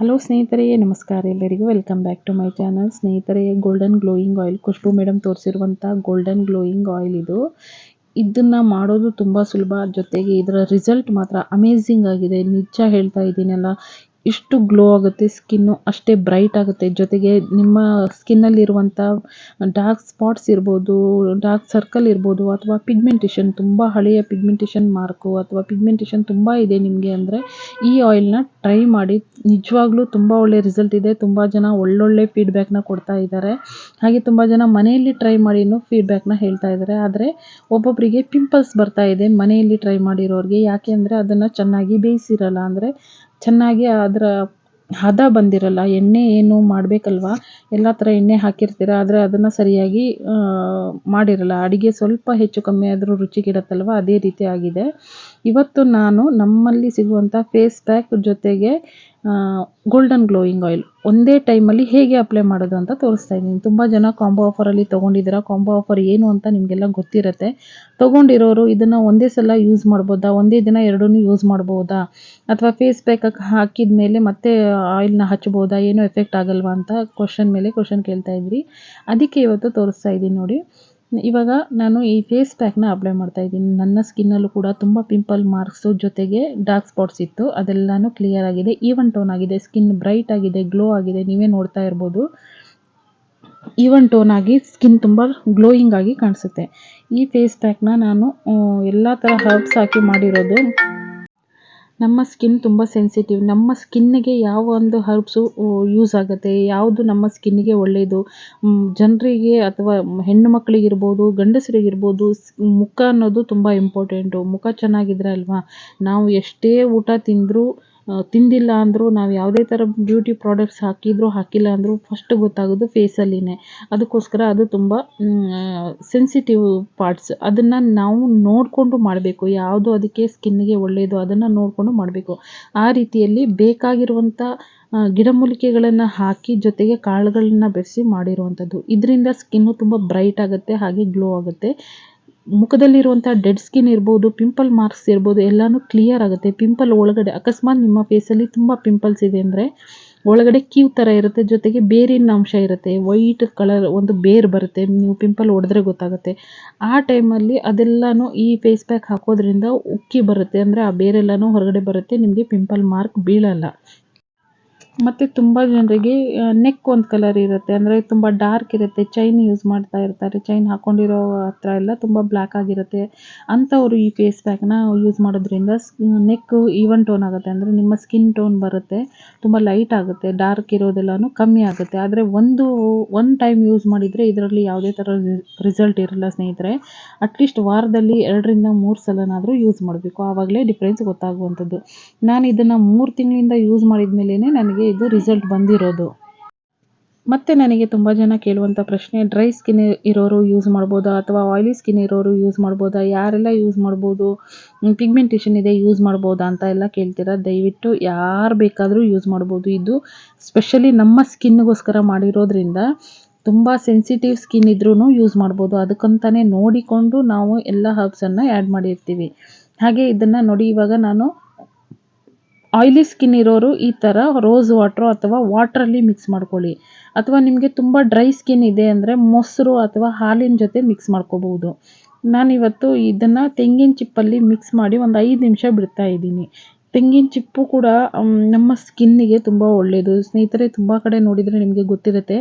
Hello ಸ್ನೇಹಿತರೆ, ನಮಸ್ಕಾರ ಎಲ್ಲರಿಗೂ. Welcome back to my channel ಸ್ನೇಹಿತರೆ golden glowing oil Khushbu madam ತೋರಿಸಿರುವಂಥ golden glowing oil ಇದು. ಇದನ್ನು ಮಾಡೋದು ತುಂಬ ಸುಲಭ. ಜೊತೆಗೆ ಇದರ ರಿಸಲ್ಟ್ ಮಾತ್ರ ಅಮೇಝಿಂಗ್ ಆಗಿದೆ. ನಿಜ ಹೇಳ್ತಾ ಇದ್ದೀನಲ್ಲ. ಇಷ್ಟು ಗ್ಲೋ ಆಗುತ್ತೆ ಸ್ಕಿನ್ನು ಅಷ್ಟೇ ಬ್ರೈಟ್ ಆಗುತ್ತೆ. ಜೊತೆಗೆ ನಿಮ್ಮ ಸ್ಕಿನ್ನಲ್ಲಿರುವಂಥ ಡಾರ್ಕ್ ಸ್ಪಾಟ್ಸ್ ಇರ್ಬೋದು ಡಾರ್ಕ್ ಸರ್ಕಲ್ ಇರ್ಬೋದು, ಅಥವಾ ಪಿಗ್ಮೆಂಟೇಷನ್ ತುಂಬ ಹಳೆಯ ಪಿಗ್ಮೆಂಟೇಷನ್ ಮಾರ್ಕು ಅಥವಾ ಪಿಗ್ಮೆಂಟೇಷನ್ ತುಂಬ ಇದೆ ನಿಮಗೆ ಅಂದರೆ ಈ ಆಯಿಲ್ನ ಟ್ರೈ ಮಾಡಿ. ನಿಜವಾಗ್ಲೂ ತುಂಬ ಒಳ್ಳೆ ರಿಸಲ್ಟ್ ಇದೆ. ತುಂಬ ಜನ ಒಳ್ಳೊಳ್ಳೆ ಫೀಡ್ಬ್ಯಾಕ್ನ ಕೊಡ್ತಾ ಇದ್ದಾರೆ. ಹಾಗೆ ತುಂಬ ಜನ ಮನೆಯಲ್ಲಿ ಟ್ರೈ ಮಾಡಿನೂ ಫೀಡ್ಬ್ಯಾಕ್ನ ಹೇಳ್ತಾ ಇದ್ದಾರೆ. ಆದರೆ ಒಬ್ಬೊಬ್ಬರಿಗೆ ಪಿಂಪಲ್ಸ್ ಬರ್ತಾ ಇದೆ ಮನೆಯಲ್ಲಿ ಟ್ರೈ ಮಾಡಿರೋರಿಗೆ. ಯಾಕೆ ಅಂದರೆ ಅದನ್ನು ಚೆನ್ನಾಗಿ ಬೇಯಿಸಿರಲ್ಲ. ಅಂದರೆ ಚೆನ್ನಾಗಿ ಅದರ ಹದ ಬಂದಿರಲ್ಲ, ಎಣ್ಣೆ ಏನು ಮಾಡಬೇಕಲ್ವಾ? ಎಲ್ಲ ಥರ ಎಣ್ಣೆ ಹಾಕಿರ್ತೀರ? ಆದರೆ ಅದನ್ನು ಸರಿಯಾಗಿ ಮಾಡಿರಲ್ಲ. ಅಡುಗೆ ಸ್ವಲ್ಪ ಹೆಚ್ಚು ಕಮ್ಮಿ ಆದರೂ ರುಚಿಗಿಡತ್ತಲ್ವ ಅದೇ ರೀತಿ ಆಗಿದೆ. ಇವತ್ತು ನಾನು ನಮ್ಮಲ್ಲಿ ಸಿಗುವಂಥ ಫೇಸ್ ಪ್ಯಾಕ್ ಜೊತೆಗೆ ಗೋಲ್ಡನ್ ಗ್ಲೋಯಿಂಗ್ ಆಯಿಲ್ ಒಂದೇ ಟೈಮಲ್ಲಿ ಹೇಗೆ ಅಪ್ಲೈ ಮಾಡೋದು ಅಂತ ತೋರಿಸ್ತಾ ಇದ್ದೀನಿ. ತುಂಬ ಜನ ಕಾಂಬೋ ಆಫರಲ್ಲಿ ತೊಗೊಂಡಿದ್ದೀರಾ? ಕಾಂಬೋ ಆಫರ್ ಏನು ಅಂತ ನಿಮಗೆಲ್ಲ ಗೊತ್ತಿರುತ್ತೆ. ತೊಗೊಂಡಿರೋರು ಇದನ್ನು ಒಂದೇ ಸಲ ಯೂಸ್ ಮಾಡ್ಬೋದಾ? ಒಂದೇ ದಿನ ಎರಡೂ ಯೂಸ್ ಮಾಡ್ಬೋದಾ? ಅಥವಾ ಫೇಸ್ ಪ್ಯಾಕ್ ಹಾಕಿದ ಮೇಲೆ ಮತ್ತೆ ಆಯಿಲ್ನ ಹಚ್ಬೋದಾ? ಏನೂ ಎಫೆಕ್ಟ್ ಆಗಲ್ವಾ ಅಂತ ಕ್ವಶನ್ ಮೇಲೆ ಕ್ವಶನ್ ಕೇಳ್ತಾ ಇದ್ರಿ ಅದಕ್ಕೆ ಇವತ್ತು ತೋರಿಸ್ತಾ ಇದ್ದೀನಿ ನೋಡಿ. ಇವಾಗ ನಾನು ಈ ಫೇಸ್ ಪ್ಯಾಕ್ನ ಅಪ್ಲೈ ಮಾಡ್ತಾ ಇದ್ದೀನಿ. ನನ್ನ ಸ್ಕಿನ್ನಲ್ಲೂ ಕೂಡ ತುಂಬ ಪಿಂಪಲ್ ಮಾರ್ಕ್ಸು ಜೊತೆಗೆ ಡಾರ್ಕ್ ಸ್ಪಾಟ್ಸ್ ಇತ್ತು. ಅದೆಲ್ಲನೂ ಕ್ಲಿಯರ್ ಆಗಿದೆ. ಈವನ್ ಟೋನ್ ಆಗಿದೆ. ಸ್ಕಿನ್ ಬ್ರೈಟ್ ಆಗಿದೆ ಗ್ಲೋ ಆಗಿದೆ. ನೀವೇ ನೋಡ್ತಾ ಇರ್ಬೋದು. ಈವನ್ ಟೋನ್ ಆಗಿ ಸ್ಕಿನ್ ತುಂಬ ಗ್ಲೋಯಿಂಗ್ ಆಗಿ ಕಾಣಿಸುತ್ತೆ. ಈ ಫೇಸ್ ಪ್ಯಾಕ್ನ ನಾನು ಎಲ್ಲ ಥರ ಹರ್ಬ್ಸ್ ಹಾಕಿ ಮಾಡಿರೋದು ನಮ್ಮ ಸ್ಕಿನ್ ತುಂಬ ಸೆನ್ಸಿಟಿವ್ ನಮ್ಮ ಸ್ಕಿನ್ನಿಗೆ ಯಾವ ಒಂದು ಹರ್ಬ್ಸು ಯೂಸ್ ಆಗುತ್ತೆ, ಯಾವುದು ನಮ್ಮ ಸ್ಕಿನ್ನಿಗೆ ಒಳ್ಳೆಯದು ಜನರಿಗೆ ಅಥವಾ ಹೆಣ್ಣು ಮಕ್ಕಳಿಗಿರ್ಬೋದು ಗಂಡಸರಿಗಿರ್ಬೋದು ಮುಖ ಅನ್ನೋದು ತುಂಬ ಇಂಪಾರ್ಟೆಂಟು ಮುಖ ಚೆನ್ನಾಗಿದ್ರೆ ಅಲ್ವಾ? ನಾವು ಎಷ್ಟೇ ಊಟ ತಿಂದರೂ ತಿಂದಿಲ್ಲ ಅಂದರೂ ನಾವು ಯಾವುದೇ ಥರ ಬ್ಯೂಟಿ ಪ್ರಾಡಕ್ಟ್ಸ್ ಹಾಕಿದರೂ ಹಾಕಿಲ್ಲ ಅಂದರೂ ಫಸ್ಟ್ ಗೊತ್ತಾಗೋದು ಫೇಸಲ್ಲಿನೇ ಅದಕ್ಕೋಸ್ಕರ ಅದು ತುಂಬ ಸೆನ್ಸಿಟಿವ್ ಪಾರ್ಟ್ಸ್ ಅದನ್ನು ನಾವು ನೋಡಿಕೊಂಡು ಮಾಡಬೇಕು. ಯಾವುದು ಅದಕ್ಕೆ ಸ್ಕಿನ್ನಿಗೆ ಒಳ್ಳೆಯದು ಅದನ್ನು ನೋಡಿಕೊಂಡು ಮಾಡಬೇಕು. ಆ ರೀತಿಯಲ್ಲಿ ಬೇಕಾಗಿರುವಂಥ ಗಿಡಮೂಲಿಕೆಗಳನ್ನು ಹಾಕಿ ಜೊತೆಗೆ ಕಾಳುಗಳನ್ನ ಬೆರೆಸಿ ಮಾಡಿರುವಂಥದ್ದು ಇದರಿಂದ ಸ್ಕಿನ್ನು ತುಂಬ ಬ್ರೈಟ್ ಆಗುತ್ತೆ, ಹಾಗೆ ಗ್ಲೋ ಆಗುತ್ತೆ. ಮುಖದಲ್ಲಿರುವಂಥ ಡೆಡ್ ಸ್ಕಿನ್ ಇರ್ಬೋದು ಪಿಂಪಲ್ ಮಾರ್ಕ್ಸ್ ಇರ್ಬೋದು, ಎಲ್ಲನೂ ಕ್ಲಿಯರ್ ಆಗುತ್ತೆ. ಪಿಂಪಲ್ ಒಳಗಡೆ, ಅಕಸ್ಮಾತ್ ನಿಮ್ಮ ಫೇಸಲ್ಲಿ ತುಂಬ ಪಿಂಪಲ್ಸ್ ಇದೆ ಅಂದರೆ, ಒಳಗಡೆ ಕ್ಯೂ ಥರ ಇರುತ್ತೆ. ಜೊತೆಗೆ ಬೇರಿನ ಅಂಶ ಇರುತ್ತೆ. ವೈಟ್ ಕಲರ್ ಒಂದು ಬೇರ್ ಬರುತ್ತೆ. ನೀವು ಪಿಂಪಲ್ ಹೊಡೆದ್ರೆ ಗೊತ್ತಾಗುತ್ತೆ. ಆ ಟೈಮಲ್ಲಿ ಅದೆಲ್ಲನೂ ಈ ಫೇಸ್ ಪ್ಯಾಕ್ ಹಾಕೋದ್ರಿಂದ ಉಕ್ಕಿ ಬರುತ್ತೆ. ಅಂದರೆ ಆ ಬೇರೆಲ್ಲನೂ ಹೊರಗಡೆ ಬರುತ್ತೆ. ನಿಮಗೆ ಪಿಂಪಲ್ ಮಾರ್ಕ್ ಬೀಳಲ್ಲ. ಮತ್ತು ತುಂಬಾ ಜನರಿಗೆ ನೆಕ್ ಒಂದು ಕಲರ್ ಇರುತ್ತೆ. ಅಂದ್ರೆ ತುಂಬಾ ಡಾರ್ಕ್ ಇರುತ್ತೆ. ಚೈನ್ ಯೂಸ್ ಮಾಡ್ತಾ ಇರ್ತಾರೆ. ಚೈನ್ ಹಾಕೊಂಡಿರೋ ಹತ್ರ ಎಲ್ಲ ತುಂಬಾ ಬ್ಲಾಕ್ ಆಗಿರುತ್ತೆ. ಅಂತವರು ಈ ಫೇಸ್ ಪ್ಯಾಕ್ನ ಯೂಸ್ ಮಾಡೋದ್ರಿಂದ ನೆಕ್ ಈವನ್ ಟೋನ್ ಆಗುತ್ತೆ. ಅಂದ್ರೆ ನಿಮ್ಮ ಸ್ಕಿನ್ ಟೋನ್ ಬರುತ್ತೆ. ತುಂಬಾ ಲೈಟ್ ಆಗುತ್ತೆ. ಡಾರ್ಕ್ ಇರೋದೆಲ್ಲಾನು ಕಮ್ಮಿ ಆಗುತ್ತೆ. ಆದರೆ ಒಂದು ಒನ್ ಟೈಮ್ ಯೂಸ್ ಮಾಡಿದ್ರೆ ಇದರಲ್ಲಿ ಯಾವುದೇ ಥರ ರಿಸಲ್ಟ್ ಇರಲ್ಲ ಸ್ನೇಹಿತರೆ. ಅಟ್ಲೀಸ್ಟ್ ವಾರದಲ್ಲಿ ಎರಡರಿಂದ ಮೂರು ಸಲನಾದರೂ ಯೂಸ್ ಮಾಡಬೇಕು. ಆವಾಗಲೇ ಡಿಫ್ರೆನ್ಸ್ ಗೊತ್ತಾಗುವಂಥದ್ದು. ನಾನು ಇದನ್ನು ಮೂರು ತಿಂಗಳಿಂದ ಯೂಸ್ ಮಾಡಿದ ನನಗೆ ಇದು ರಿಸಲ್ಟ್ ಬಂದಿರೋದು. ಮತ್ತು ನನಗೆ ತುಂಬ ಜನ ಕೇಳುವಂಥ ಪ್ರಶ್ನೆ ಡ್ರೈ ಸ್ಕಿನ್ ಇರೋರು ಯೂಸ್ ಮಾಡ್ಬೋದಾ ಅಥವಾ ಆಯಿಲಿ ಸ್ಕಿನ್ ಇರೋರು ಯೂಸ್ ಮಾಡ್ಬೋದಾ? ಯಾರೆಲ್ಲ ಯೂಸ್ ಮಾಡ್ಬೋದು? ಪಿಗ್ಮೆಂಟೇಷನ್ ಇದೆ ಯೂಸ್ ಮಾಡ್ಬೋದಾ ಅಂತ ಎಲ್ಲ ಕೇಳ್ತೀರಾ? ದಯವಿಟ್ಟು ಯಾರು ಬೇಕಾದರೂ ಯೂಸ್ ಮಾಡ್ಬೋದು. ಇದು ಸ್ಪೆಷಲಿ ನಮ್ಮ ಸ್ಕಿನ್ಗೋಸ್ಕರ ಮಾಡಿರೋದ್ರಿಂದ ತುಂಬ ಸೆನ್ಸಿಟಿವ್ ಸ್ಕಿನ್ ಇದ್ರೂ ಯೂಸ್ ಮಾಡ್ಬೋದು. ಅದಕ್ಕಂತಲೇ ನೋಡಿಕೊಂಡು ನಾವು ಎಲ್ಲ ಹರ್ಬ್ಸನ್ನು ಆ್ಯಡ್ ಮಾಡಿರ್ತೀವಿ. ಹಾಗೆ ಇದನ್ನು ನೋಡಿ ಇವಾಗ ನಾನು ಆಯ್ಲಿ ಸ್ಕಿನ್ ಇರೋರು ಈ ಥರ ರೋಸ್ ವಾಟ್ರು ಅಥವಾ ವಾಟ್ರಲ್ಲಿ ಮಿಕ್ಸ್ ಮಾಡ್ಕೊಳ್ಳಿ. ಅಥವಾ ನಿಮಗೆ ತುಂಬ ಡ್ರೈ ಸ್ಕಿನ್ ಇದೆ ಅಂದರೆ ಮೊಸರು ಅಥವಾ ಹಾಲಿನ ಜೊತೆ ಮಿಕ್ಸ್ ಮಾಡ್ಕೋಬಹುದು. ನಾನಿವತ್ತು ಇದನ್ನು ತೆಂಗಿನ ಚಿಪ್ಪಲ್ಲಿ ಮಿಕ್ಸ್ ಮಾಡಿ ಒಂದು ಐದು ನಿಮಿಷ ಬಿಡ್ತಾ ಇದ್ದೀನಿ. ತೆಂಗಿನ ಚಿಪ್ಪು ಕೂಡ ನಮ್ಮ ಸ್ಕಿನ್ನಿಗೆ ತುಂಬ ಒಳ್ಳೆಯದು ಸ್ನೇಹಿತರೆ, ತುಂಬ ಕಡೆ ನೋಡಿದರೆ ನಿಮಗೆ ಗೊತ್ತಿರುತ್ತೆ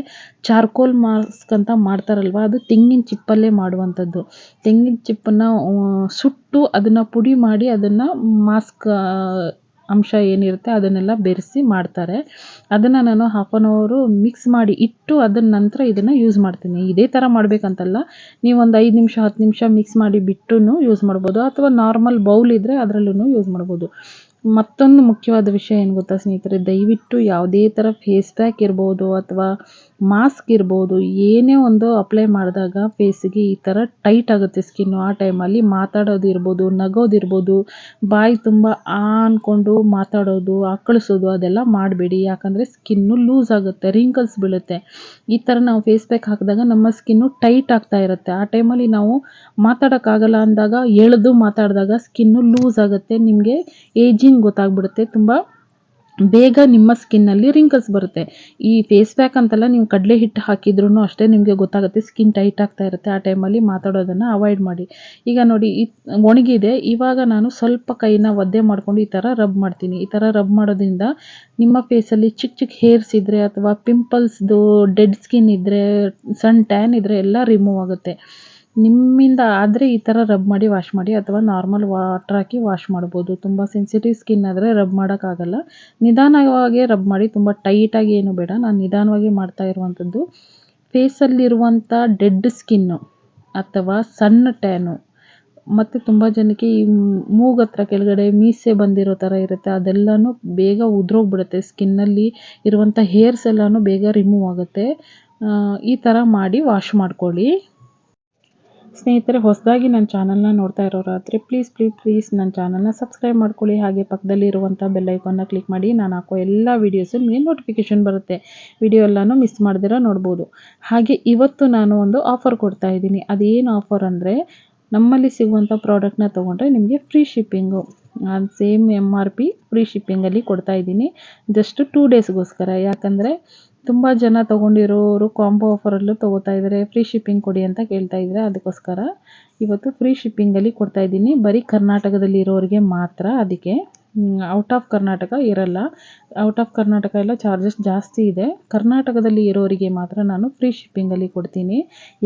ಚಾರ್ಕೋಲ್ ಮಾಸ್ಕ್ ಅಂತ ಮಾಡ್ತಾರಲ್ವ? ಅದು ತೆಂಗಿನ ಚಿಪ್ಪಲ್ಲೇ ಮಾಡುವಂಥದ್ದು. ತೆಂಗಿನ ಚಿಪ್ಪನ್ನು ಸುಟ್ಟು ಅದನ್ನು ಪುಡಿ ಮಾಡಿ ಅದನ್ನು ಮಾಸ್ಕ್ ಅಂಶ ಏನಿರುತ್ತೆ ಅದನ್ನೆಲ್ಲ ಬೆರೆಸಿ ಮಾಡ್ತಾರೆ. ಅದನ್ನು ನಾನು ಹಾಫ್ ಅವರು ಮಿಕ್ಸ್ ಮಾಡಿ ಇಟ್ಟು ಅದನ್ನ ನಂತರ ಇದನ್ನು ಯೂಸ್ ಮಾಡ್ತೀನಿ. ಇದೇ ಥರ ಮಾಡಬೇಕಂತಲ್ಲ, ನೀವು ಒಂದು ಐದು ನಿಮಿಷ, ಹತ್ತು ನಿಮಿಷ ಮಿಕ್ಸ್ ಮಾಡಿ ಬಿಟ್ಟು ಯೂಸ್ ಮಾಡ್ಬೋದು. ಅಥವಾ ನಾರ್ಮಲ್ ಬೌಲ್ ಇದ್ದರೆ ಅದರಲ್ಲೂ ಯೂಸ್ ಮಾಡ್ಬೋದು. ಮತ್ತೊಂದು ಮುಖ್ಯವಾದ ವಿಷಯ ಏನು ಗೊತ್ತಾ ಸ್ನೇಹಿತರೆ? ದಯವಿಟ್ಟು ಯಾವುದೇ ಥರ ಫೇಸ್ ಪ್ಯಾಕ್ ಇರ್ಬೋದು ಅಥವಾ ಮಾಸ್ಕ್ ಇರ್ಬೋದು, ಏನೇ ಒಂದು ಅಪ್ಲೈ ಮಾಡಿದಾಗ ಫೇಸಿಗೆ ಈ ಥರ ಟೈಟ್ ಆಗುತ್ತೆ ಸ್ಕಿನ್ನು ಆ ಟೈಮಲ್ಲಿ ಇರ್ಬೋದು ನಗೋದಿರ್ಬೋದು ಬಾಯಿ ತುಂಬ ಆ ಅಂದ್ಕೊಂಡು ಮಾತಾಡೋದು, ಆಕಳಿಸೋದು ಅದೆಲ್ಲ ಮಾಡಬೇಡಿ. ಯಾಕಂದರೆ ಸ್ಕಿನ್ನು ಲೂಸ್ ಆಗುತ್ತೆ ರಿಂಕಲ್ಸ್ ಬೀಳುತ್ತೆ. ಈ ಥರ ನಾವು ಫೇಸ್ ಪ್ಯಾಕ್ ಹಾಕಿದಾಗ ನಮ್ಮ ಸ್ಕಿನ್ನು ಟೈಟ್ ಆಗ್ತಾ ಇರುತ್ತೆ. ಆ ಟೈಮಲ್ಲಿ ನಾವು ಮಾತಾಡೋಕ್ಕಾಗಲ್ಲ ಅಂದಾಗ, ಎಳೆದು ಮಾತಾಡಿದಾಗ ಸ್ಕಿನ್ನು ಲೂಸ್ ಆಗುತ್ತೆ. ನಿಮಗೆ ಏಜಿಂಗ್ ಗೊತ್ತಾಗ್ಬಿಡುತ್ತೆ. ತುಂಬ ಬೇಗ ನಿಮ್ಮ ಸ್ಕಿನ್ನಲ್ಲಿ ರಿಂಕಲ್ಸ್ ಬರುತ್ತೆ. ಈ ಫೇಸ್ ಪ್ಯಾಕ್ ಅಂತೆಲ್ಲ ನೀವು ಕಡಲೆ ಹಿಟ್ಟು ಹಾಕಿದ್ರೂ ಅಷ್ಟೇ ನಿಮಗೆ ಗೊತ್ತಾಗುತ್ತೆ. ಸ್ಕಿನ್ ಟೈಟ್ ಆಗ್ತಾ ಇರುತ್ತೆ ಆ ಟೈಮಲ್ಲಿ ಮಾತಾಡೋದನ್ನು ಅವಾಯ್ಡ್ ಮಾಡಿ. ಈಗ ನೋಡಿ, ಈ ಒಣಗಿದೆ ಇವಾಗ ನಾನು ಸ್ವಲ್ಪ ಕೈನ ಒದ್ದೆ ಮಾಡ್ಕೊಂಡು ಈ ಥರ ರಬ್ ಮಾಡ್ತೀನಿ. ಈ ಥರ ರಬ್ ಮಾಡೋದ್ರಿಂದ ನಿಮ್ಮ ಫೇಸಲ್ಲಿ ಚಿಕ್ಕ ಚಿಕ್ಕ ಹೇರ್ಸ್ ಇದ್ದರೆ ಅಥವಾ ಪಿಂಪಲ್ಸ್ದು ಡೆಡ್ ಸ್ಕಿನ್ ಇದ್ದರೆ ಸನ್ ಟ್ಯಾನ್ ಇದ್ದರೆ ಎಲ್ಲ ರಿಮೂವ್ ಆಗುತ್ತೆ. ನಿಮ್ಮಿಂದ ಆದರೆ ಈ ಥರ ರಬ್ ಮಾಡಿ ವಾಶ್ ಮಾಡಿ ಅಥವಾ ನಾರ್ಮಲ್ ವಾಟ್ರ್ ಹಾಕಿ ವಾಶ್ ಮಾಡ್ಬೋದು. ತುಂಬ ಸೆನ್ಸಿಟಿವ್ ಸ್ಕಿನ್ ಆದರೆ ರಬ್ ಮಾಡೋಕ್ಕಾಗಲ್ಲ. ನಿಧಾನವಾಗಿ ರಬ್ ಮಾಡಿ, ತುಂಬ ಟೈಟಾಗಿ ಏನು ಬೇಡ. ನಾನು ನಿಧಾನವಾಗಿ ಮಾಡ್ತಾ ಇರುವಂಥದ್ದು ಫೇಸಲ್ಲಿರುವಂಥ ಡೆಡ್ ಸ್ಕಿನ್ನು ಅಥವಾ ಸಣ್ಣ ಟ್ಯಾನು ಮತ್ತು ತುಂಬ ಜನಕ್ಕೆ ಈ ಮೂಗು ಹತ್ರ ಕೆಳಗಡೆ ಮೀಸೆ ಬಂದಿರೋ ಥರ ಇರುತ್ತೆ. ಅದೆಲ್ಲನೂ ಬೇಗ ಉದುರೋಗ್ಬಿಡುತ್ತೆ. ಸ್ಕಿನ್ನಲ್ಲಿ ಇರುವಂಥ ಹೇರ್ಸ್ ಎಲ್ಲನೂ ಬೇಗ ರಿಮೂವ್ ಆಗುತ್ತೆ. ಈ ಥರ ಮಾಡಿ ವಾಶ್ ಮಾಡ್ಕೊಳ್ಳಿ. ಸ್ನೇಹಿತರೆ, ಹೊಸದಾಗಿ ನನ್ನ ಚಾನಲ್ನ ನೋಡ್ತಾ ಇರೋರಾದರೆ ಪ್ಲೀಸ್ ಪ್ಲೀಸ್ ಪ್ಲೀಸ್ ನನ್ನ ಚಾನಲ್ನ ಸಬ್ಸ್ಕ್ರೈಬ್ ಮಾಡ್ಕೊಳ್ಳಿ. ಹಾಗೆ ಪಕ್ಕದಲ್ಲಿ ಇರುವಂಥ ಬೆಲ್ಲೈಕನ್ನ ಕ್ಲಿಕ್ ಮಾಡಿ. ನಾನು ಹಾಕೋ ಎಲ್ಲ ವೀಡಿಯೋಸು ನಿಮಗೆ ನೋಟಿಫಿಕೇಷನ್ ಬರುತ್ತೆ. ವಿಡಿಯೋ ಎಲ್ಲನೂ ಮಿಸ್ ಮಾಡ್ದಿರ ನೋಡ್ಬೋದು. ಹಾಗೆ ಇವತ್ತು ನಾನು ಒಂದು ಆಫರ್ ಕೊಡ್ತಾ ಇದ್ದೀನಿ. ಅದೇನು ಆಫರ್ ಅಂದರೆ, ನಮ್ಮಲ್ಲಿ ಸಿಗುವಂಥ ಪ್ರಾಡಕ್ಟ್ನ ತೊಗೊಂಡ್ರೆ ನಿಮಗೆ free shipping same M R P free ಶಿಪ್ಪಿಂಗಲ್ಲಿ ಕೊಡ್ತಾ ಇದ್ದೀನಿ. ಜಸ್ಟ್ ಟೂ ಡೇಸ್ಗೋಸ್ಕರ ಯಾಕಂದರೆ ತುಂಬ ಜನ ತೊಗೊಂಡಿರೋರು ಕಾಂಬೋ ಆಫರಲ್ಲೂ ತೊಗೋತಾ ಇದ್ದಾರೆ ಫ್ರೀ ಶಿಪ್ಪಿಂಗ್ ಕೊಡಿ ಅಂತ ಕೇಳ್ತಾ ಇದ್ದಾರೆ ಅದಕ್ಕೋಸ್ಕರ ಇವತ್ತು ಫ್ರೀ ಶಿಪ್ಪಿಂಗಲ್ಲಿ ಕೊಡ್ತಾ ಇದ್ದೀನಿ. ಬರೀ ಕರ್ನಾಟಕದಲ್ಲಿ ಇರೋರಿಗೆ ಮಾತ್ರ ಅದಕ್ಕೆ. ಔಟ್ ಆಫ್ ಕರ್ನಾಟಕ ಇರಲ್ಲ. ಔಟ್ ಆಫ್ ಕರ್ನಾಟಕ ಎಲ್ಲ ಚಾರ್ಜಸ್ ಜಾಸ್ತಿ ಇದೆ. ಕರ್ನಾಟಕದಲ್ಲಿ ಇರೋರಿಗೆ ಮಾತ್ರ ನಾನು ಫ್ರೀ ಶಿಪ್ಪಿಂಗಲ್ಲಿ ಕೊಡ್ತೀನಿ.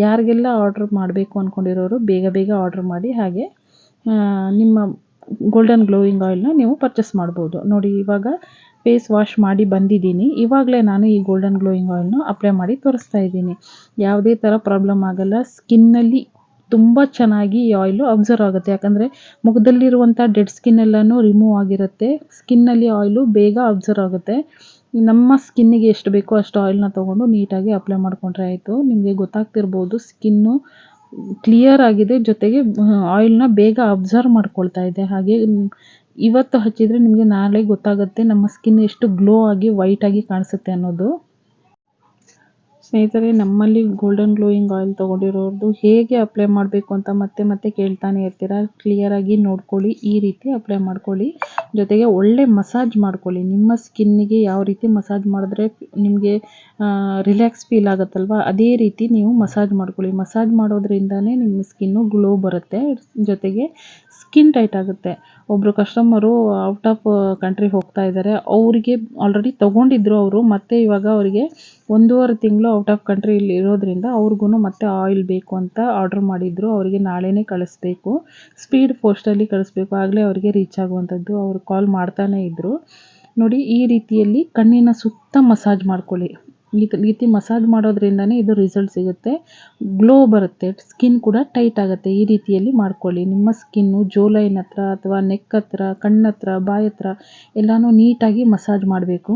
ಯಾರಿಗೆಲ್ಲ ಆರ್ಡ್ರ್ ಮಾಡಬೇಕು ಅಂದ್ಕೊಂಡಿರೋರು ಬೇಗ ಬೇಗ ಆರ್ಡ್ರ್ ಮಾಡಿ. ಹಾಗೆ ನಿಮ್ಮ ಗೋಲ್ಡನ್ ಗ್ಲೋಯಿಂಗ್ ಆಯಿಲ್ನ ನೀವು ಪರ್ಚೇಸ್ ಮಾಡ್ಬೋದು. ನೋಡಿ, ಇವಾಗ ಫೇಸ್ ವಾಶ್ ಮಾಡಿ ಬಂದಿದ್ದೀನಿ. ಇವಾಗಲೇ ನಾನು ಈ ಗೋಲ್ಡನ್ ಗ್ಲೋಯಿಂಗ್ ಆಯಿಲ್ನ ಅಪ್ಲೈ ಮಾಡಿ ತೋರಿಸ್ತಾ ಇದ್ದೀನಿ. ಯಾವುದೇ ಥರ ಪ್ರಾಬ್ಲಮ್ ಆಗಲ್ಲ. ಸ್ಕಿನ್ನಲ್ಲಿ ತುಂಬ ಚೆನ್ನಾಗಿ ಈ ಆಯಿಲು ಅಬ್ಸರ್ವ್ ಆಗುತ್ತೆ. ಯಾಕಂದರೆ ಮುಖದಲ್ಲಿರುವಂಥ ಡೆಡ್ ಸ್ಕಿನ್ ಎಲ್ಲನೂ ರಿಮೂವ್ ಆಗಿರುತ್ತೆ. ಸ್ಕಿನ್ನಲ್ಲಿ ಆಯಿಲು ಬೇಗ ಅಬ್ಸರ್ವ್ ಆಗುತ್ತೆ. ನಮ್ಮ ಸ್ಕಿನ್ನಿಗೆ ಎಷ್ಟು ಬೇಕೋ ಅಷ್ಟು ಆಯಿಲ್ನ ತೊಗೊಂಡು ನೀಟಾಗಿ ಅಪ್ಲೈ ಮಾಡಿಕೊಂಡ್ರೆ ಆಯಿತು. ನಿಮಗೆ ಗೊತ್ತಾಗ್ತಿರ್ಬೋದು ಸ್ಕಿನ್ನು ಕ್ಲಿಯರ್ ಆಗಿದೆ. ಜೊತೆಗೆ ಆಯಿಲ್ನ ಬೇಗ ಅಬ್ಸರ್ವ್ ಮಾಡ್ಕೊಳ್ತಾ ಇದೆ. ಹಾಗೆ ಇವತ್ತು ಹಚ್ಚಿದರೆ ನಿಮಗೆ ನಾಳೆ ಗೊತ್ತಾಗುತ್ತೆ ನಮ್ಮ ಸ್ಕಿನ್ ಎಷ್ಟು ಗ್ಲೋ ಆಗಿ ವೈಟಾಗಿ ಕಾಣಿಸುತ್ತೆ ಅನ್ನೋದು. ಸ್ನೇಹಿತರೆ, ನಮ್ಮಲ್ಲಿ ಗೋಲ್ಡನ್ ಗ್ಲೋಯಿಂಗ್ ಆಯಿಲ್ ತೊಗೊಂಡಿರೋದು ಹೇಗೆ ಅಪ್ಲೈ ಮಾಡಬೇಕು ಅಂತ ಮತ್ತೆ ಮತ್ತೆ ಕೇಳ್ತಾನೆ ಇರ್ತೀರ? ಕ್ಲಿಯರಾಗಿ ನೋಡ್ಕೊಳ್ಳಿ, ಈ ರೀತಿ ಅಪ್ಲೈ ಮಾಡ್ಕೊಳ್ಳಿ. ಜೊತೆಗೆ ಒಳ್ಳೆ ಮಸಾಜ್ ಮಾಡ್ಕೊಳ್ಳಿ. ನಿಮ್ಮ ಸ್ಕಿನ್ನಿಗೆ ಯಾವ ರೀತಿ ಮಸಾಜ್ ಮಾಡಿದ್ರೆ ನಿಮಗೆ ರಿಲ್ಯಾಕ್ಸ್ ಫೀಲ್ ಆಗುತ್ತಲ್ವ? ಅದೇ ರೀತಿ ನೀವು ಮಸಾಜ್ ಮಾಡ್ಕೊಳ್ಳಿ. ಮಸಾಜ್ ಮಾಡೋದ್ರಿಂದನೇ ನಿಮ್ಮ ಸ್ಕಿನ್ನು ಗ್ಲೋ ಬರುತ್ತೆ. ಜೊತೆಗೆ ಸ್ಕಿನ್ ಟೈಟ್ ಆಗುತ್ತೆ. ಒಬ್ಬರು ಕಸ್ಟಮರು ಔಟ್ ಆಫ್ ಕಂಟ್ರಿ ಹೋಗ್ತಾ ಇದ್ದಾರೆ ಅವರಿಗೆ ಆಲ್ರೆಡಿ ತೊಗೊಂಡಿದ್ರು ಅವರು. ಮತ್ತೆ ಇವಾಗ ಅವರಿಗೆ ಒಂದೂವರೆ ತಿಂಗಳು ಔಟ್ ಆಫ್ ಕಂಟ್ರಿಯಲ್ಲಿ ಇರೋದ್ರಿಂದ ಅವ್ರಿಗೂ ಮತ್ತೆ ಆಯಿಲ್ ಬೇಕು ಅಂತ ಆರ್ಡ್ರ್ ಮಾಡಿದ್ರು. ಅವರಿಗೆ ನಾಳೆನೇ ಕಳಿಸ್ಬೇಕು. ಸ್ಪೀಡ್ ಪೋಸ್ಟಲ್ಲಿ ಕಳಿಸ್ಬೇಕು. ಆಗಲೇ ಅವರಿಗೆ ರೀಚ್ ಆಗುವಂಥದ್ದು. ಅವರು ಕಾಲ್ ಮಾಡ್ತಾನೆ ಇದ್ದರು ನೋಡಿ, ಈ ರೀತಿಯಲ್ಲಿ ಕಣ್ಣಿನ ಸುತ್ತ ಮಸಾಜ್ ಮಾಡ್ಕೊಳ್ಳಿ. ಈ ರೀತಿ ಮಸಾಜ್ ಮಾಡೋದ್ರಿಂದನೇ ಇದು ರಿಸಲ್ಟ್ ಸಿಗುತ್ತೆ. ಗ್ಲೋ ಬರುತ್ತೆ ಸ್ಕಿನ್ ಕೂಡ ಟೈಟ್ ಆಗುತ್ತೆ. ಈ ರೀತಿಯಲ್ಲಿ ಮಾಡ್ಕೊಳ್ಳಿ. ನಿಮ್ಮ ಸ್ಕಿನ್ನು ಜೋಲೈನ್ ಹತ್ರ ಅಥವಾ ನೆಕ್ ಹತ್ರ, ಕಣ್ಣತ್ರ ಬಾಯಿ ಹತ್ರ ಎಲ್ಲನೂ ನೀಟಾಗಿ ಮಸಾಜ್ ಮಾಡಬೇಕು.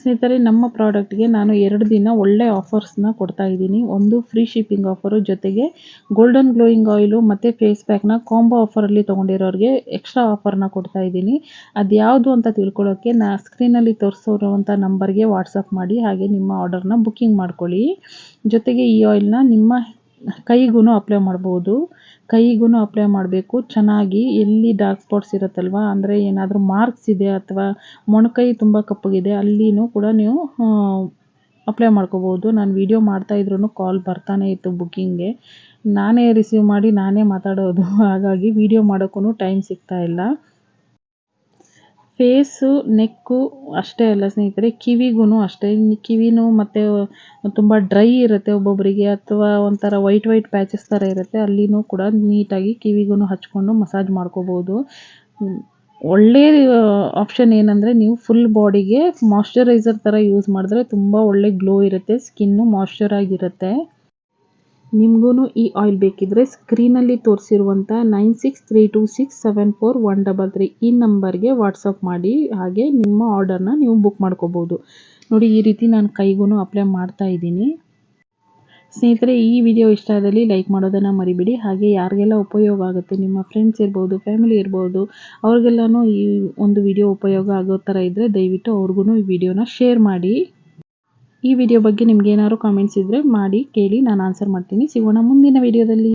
ಸ್ನೇಹಿತರೆ, ನಮ್ಮ ಪ್ರಾಡಕ್ಟ್ಗೆ ನಾನು ಎರಡು ದಿನ ಒಳ್ಳೆ ಆಫರ್ಸ್ನ ಕೊಡ್ತಾ ಇದ್ದೀನಿ. ಒಂದು ಫ್ರೀ ಶಿಪ್ಪಿಂಗ್ ಆಫರು ಜೊತೆಗೆ ಗೋಲ್ಡನ್ ಗ್ಲೋಯಿಂಗ್ ಆಯಿಲು ಮತ್ತು ಫೇಸ್ ಪ್ಯಾಕ್ನ ಕಾಂಬೋ ಆಫರಲ್ಲಿ ತೊಗೊಂಡಿರೋರಿಗೆ ಎಕ್ಸ್ಟ್ರಾ ಆಫರ್ನ ಕೊಡ್ತಾ ಇದ್ದೀನಿ. ಅದು ಯಾವುದು ಅಂತ ತಿಳ್ಕೊಳ್ಳೋಕ್ಕೆ ನಾ ಸ್ಕ್ರೀನಲ್ಲಿ ತೋರಿಸೋರುವಂಥ ನಂಬರ್ಗೆ ವಾಟ್ಸಪ್ ಮಾಡಿ, ಹಾಗೆ ನಿಮ್ಮ ಆರ್ಡರ್ನ ಬುಕ್ಕಿಂಗ್ ಮಾಡ್ಕೊಳ್ಳಿ. ಜೊತೆಗೆ ಈ ಆಯಿಲ್ನ ನಿಮ್ಮ ಕೈಗೂ ಅಪ್ಲೈ ಮಾಡ್ಬೋದು. ಕೈಗೂ ಅಪ್ಲೈ ಮಾಡಬೇಕು. ಚೆನ್ನಾಗಿ ಎಲ್ಲಿ ಡಾರ್ಕ್ ಸ್ಪಾಟ್ಸ್ ಇರುತ್ತಲ್ವ? ಅಂದರೆ ಏನಾದರೂ ಮಾರ್ಕ್ಸ್ ಇದೆ ಅಥವಾ ಮೊಣಕೈ ತುಂಬ ಕಪ್ಪಗಿದೆ, ಅಲ್ಲಿನೂ ಕೂಡ ನೀವು ಅಪ್ಲೈ ಮಾಡ್ಕೋಬೋದು. ನಾನು ವೀಡಿಯೋ ಮಾಡ್ತಾಯಿದ್ರು ಕಾಲ್ ಬರ್ತಾನೆ ಇತ್ತು ಬುಕ್ಕಿಂಗ್ಗೆ ನಾನೇ ರಿಸೀವ್ ಮಾಡಿ ನಾನೇ ಮಾತಾಡೋದು. ಹಾಗಾಗಿ ವೀಡಿಯೋ ಮಾಡೋಕ್ಕೂ ಟೈಮ್ ಸಿಗ್ತಾ ಇಲ್ಲ. ಫೇಸು, ನೆಕ್ಕು ಅಷ್ಟೇ ಅಲ್ಲ ಸ್ನೇಹಿತರೆ ಕಿವಿಗೂ ಅಷ್ಟೇ. ಕಿವಿನೂ ಮತ್ತು ತುಂಬ ಡ್ರೈ ಇರುತ್ತೆ ಒಬ್ಬೊಬ್ಬರಿಗೆ ಅಥವಾ ಒಂಥರ ವೈಟ್ ವೈಟ್ ಪ್ಯಾಚಸ್ ಥರ ಇರುತ್ತೆ, ಅಲ್ಲಿನೂ ಕೂಡ ನೀಟಾಗಿ ಕಿವಿಗೂ ಹಚ್ಕೊಂಡು ಮಸಾಜ್ ಮಾಡ್ಕೋಬೋದು. ಒಳ್ಳೆಯ ಆಪ್ಷನ್ ಏನಂದರೆ ನೀವು ಫುಲ್ ಬಾಡಿಗೆ ಮಾಯ್ಶ್ಚರೈಸರ್ ಥರ ಯೂಸ್ ಮಾಡಿದ್ರೆ ತುಂಬ ಒಳ್ಳೆ ಗ್ಲೋ ಇರುತ್ತೆ ಸ್ಕಿನ್ನು ಮಾಯ್ಶ್ಚರ್ ಆಗಿರುತ್ತೆ. ನಿಮಗೂ ಈ ಆಯಿಲ್ ಬೇಕಿದ್ದರೆ ಸ್ಕ್ರೀನಲ್ಲಿ ತೋರಿಸಿರುವಂಥ nine six three two six seven four one double three ಈ ನಂಬರ್ಗೆ ವಾಟ್ಸಪ್ ಮಾಡಿ, ಹಾಗೆ ನಿಮ್ಮ ಆರ್ಡರ್ನ ನೀವು ಬುಕ್ ಮಾಡ್ಕೋಬೋದು. ನೋಡಿ, ಈ ರೀತಿ ನಾನು ಕೈಗೂ ಅಪ್ಲೈ ಮಾಡ್ತಾ ಇದ್ದೀನಿ. ಸ್ನೇಹಿತರೆ, ಈ ವಿಡಿಯೋ ಇಷ್ಟ ಆದಲ್ಲಿ ಲೈಕ್ ಮಾಡೋದನ್ನು ಮರಿಬೇಡಿ. ಹಾಗೆ ಯಾರಿಗೆಲ್ಲ ಉಪಯೋಗ ಆಗುತ್ತೆ, ನಿಮ್ಮ ಫ್ರೆಂಡ್ಸ್ ಇರ್ಬೋದು ಫ್ಯಾಮಿಲಿ ಇರ್ಬೋದು, ಅವ್ರಿಗೆಲ್ಲನೂ ಈ ಒಂದು ವಿಡಿಯೋ ಉಪಯೋಗ ಆಗೋ ಥರ ಇದ್ದರೆ ದಯವಿಟ್ಟು ಅವ್ರಿಗೂ ಈ ವಿಡಿಯೋನ ಶೇರ್ ಮಾಡಿ. ಈ ವಿಡಿಯೋ ಬಗ್ಗೆ ನಿಮ್ಗೆ ಏನಾದ್ರು ಕಾಮೆಂಟ್ಸ್ ಇದ್ದರೆ ಮಾಡಿ ಕೇಳಿ, ನಾನು ಆನ್ಸರ್ ಮಾಡ್ತೀನಿ. ಸಿಗೋಣ ಮುಂದಿನ ವಿಡಿಯೋದಲ್ಲಿ